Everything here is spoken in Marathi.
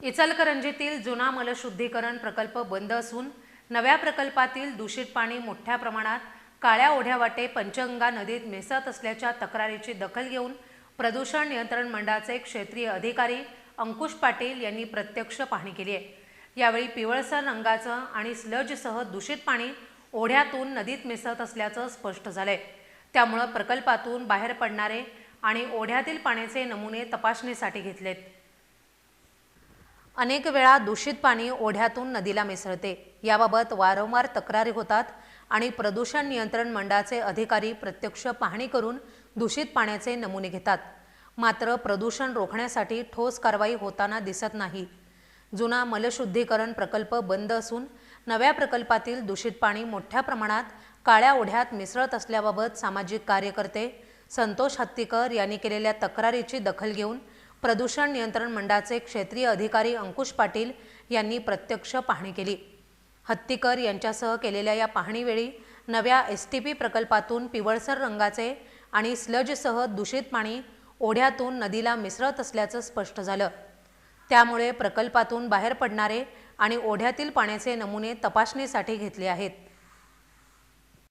इचलकरंजीतील जुना मलशुद्धीकरण प्रकल्प बंद असून नव्या प्रकल्पातील दूषित पाणी मोठ्या प्रमाणात काळ्या ओढ्यावाटे पंचगंगा नदीत मिसळत असल्याच्या तक्रारीची दखल घेऊन प्रदूषण नियंत्रण मंडळाचे क्षेत्रीय अधिकारी अंकुश पाटील यांनी प्रत्यक्ष पाहणी केली आहे. यावेळी पिवळसर रंगाचं आणि स्लजसह दूषित पाणी ओढ्यातून नदीत मिसळत असल्याचं स्पष्ट झालंय. त्यामुळं प्रकल्पातून बाहेर पडणारे आणि ओढ्यातील पाण्याचे नमुने तपासणीसाठी घेतलेत. अनेक वेळा दूषित पाणी ओढ्यातून नदीला मिसळते. याबाबत वारंवार तक्रारी होतात आणि प्रदूषण नियंत्रण मंडळाचे अधिकारी प्रत्यक्ष पाहणी करून दूषित पाण्याचे नमुने घेतात. मात्र प्रदूषण रोखण्यासाठी ठोस कारवाई होताना दिसत नाही. जुना मलशुद्धीकरण प्रकल्प बंद असून नव्या प्रकल्पातील दूषित पाणी मोठ्या प्रमाणात काळ्या ओढ्यात मिसळत असल्याबाबत सामाजिक कार्यकर्ते संतोष हत्तीकर यांनी केलेल्या तक्रारीची दखल घेऊन प्रदूषण नियंत्रण मंडळाचे क्षेत्रीय अधिकारी अंकुश पाटील यांनी प्रत्यक्ष पाहणी केली. हत्तीकर यांच्यासह केलेल्या या पाहणीवेळी नव्या एस टी पी प्रकल्पातून पिवळसर रंगाचे आणि स्लजसह दूषित पाणी ओढ्यातून नदीला मिसळत असल्याचं स्पष्ट झालं. त्यामुळे प्रकल्पातून बाहेर पडणारे आणि ओढ्यातील पाण्याचे नमुने तपासणीसाठी घेतले आहेत.